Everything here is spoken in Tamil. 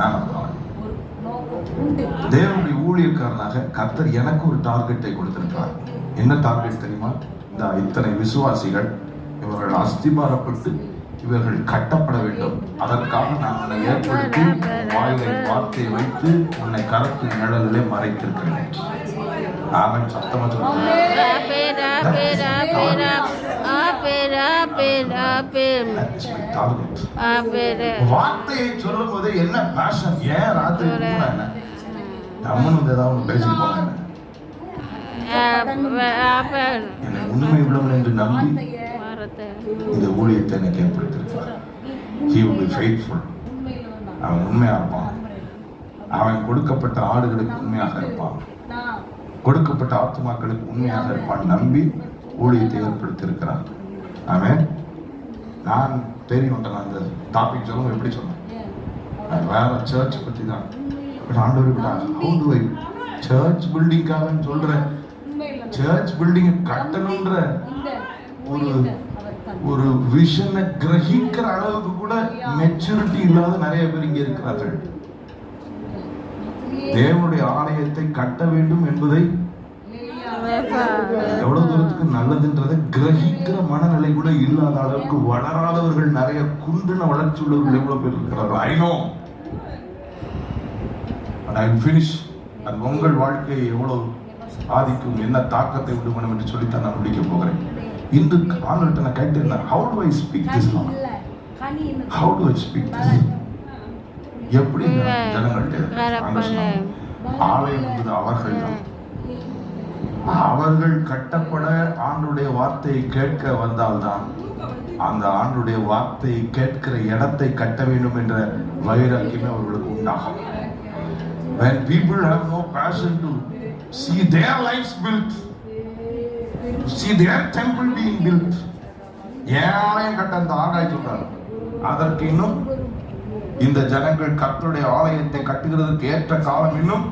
man of God. ஒரு நோக்கம் உண்டு தேவனுடைய ஊழியக்காரனாக கர்த்தர் எனக்கு ஒரு டார்கெட்டை கொடுத்திருக்கிறார். என்ன டார்கெட் தெரியுமா? இந்த இத்தனை விசுவாசிகள் இவர்கள் அஸ்திபாரப்பட்டு இவர்கள் கட்டப்பட வேண்டும். அதற்காக நான் உன்னை ஏற்படுத்தி வாயிலை வார்த்தையை வைத்து உன்னை கரத்து நிழலிலே மறைத்திருக்கிறேன். அவன் சத்தமா சொல்லுங்க. That's my target. rapid. வார்த்தையை சொல்லும் போது என்ன பேஷன் ஏன் ராத்திரி தூங்கினா என்ன நம்மளும் வந்து ஏதாவது ஒன்று Rapid. என்னை உண்மை உள்ளவன் என்று நம்பி. இந்த ஊழியத்தை எனக்கு ஏற்படுத்தியிருக்கிறார் faithful உண்மையில வந்தான் அவன் உண்மையா இருப்பான் அவன் கொடுக்கப்பட்ட ஆடுகளுக்கு உண்மையாக இருப்பான் கொடுக்கப்பட்ட ஆத்துமாக்களுக்கு உண்மையாக இருப்பான் நம்பி ஊழியத்தை ஏற்படுத்தியிருக்கிறான் அவன் நான் தெரியும் அந்த டாபிக் சொல்லுங்க எப்படி சொன்னேன்? அது வேற சர்ச் பத்தி தான் பட் ஆண்டவர் விடா ஹவு டு ஐ சர்ச் பில்டிங்காக சொல்றேன். சர்ச் பில்டிங் கட்டணுன்ற ஒரு. ஒரு விஷனை கிரகிக்கிற அளவுக்கு கூட மெச்சூரிட்டி இல்லாத நிறைய பேர் இங்க இருக்கிறார்கள். தேவனுடைய ஆலயத்தை கட்ட வேண்டும் என்பதை எவ்வளவு தூரத்துக்கு நல்லதுன்றதை கிரகிக்கிற மனநிலை கூட இல்லாத அளவுக்கு வளராதவர்கள் நிறைய குன்றின வளர்ச்சி உள்ளவர்கள் எவ்வளவு பேர் இருக்கிறார்கள்? ஐ நோ ஐ ஃபினிஷ் அது உங்கள் வாழ்க்கையை எவ்வளவு ஆதிக்கும் என்ன தாக்கத்தை விடும் வேணும் என்று சொல்லித்தான் நான் முடிக்க போகிறேன். இன்று ஆண்கள்ட்ட நான் கேட்டிருந்தேன் how do I speak this இன்னும் how do I speak this எப்படி நான் சொன்னார், ஆலயம் என்பது அவர்கள் தான் அவர்கள் கட்டப்பட ஆண்டுடைய வார்த்தையை கேட்க வந்தால்தான் அந்த ஆண்டுடைய வார்த்தையை கேட்கிற இடத்தை கட்ட வேண்டும் என்ற வைராக்கியமே அவர்களுக்கு உண்டாகும். When people have no passion to see their lives built to see their temple being built ஏன் கட்ட அந்த ஆகாய் சொல்றாரு அதற்கு இன்னும் இந்த ஜனங்கள் கத்தருடைய ஆலயத்தை கட்டுகிறதுக்கு ஏற்ற காலம் இன்னும்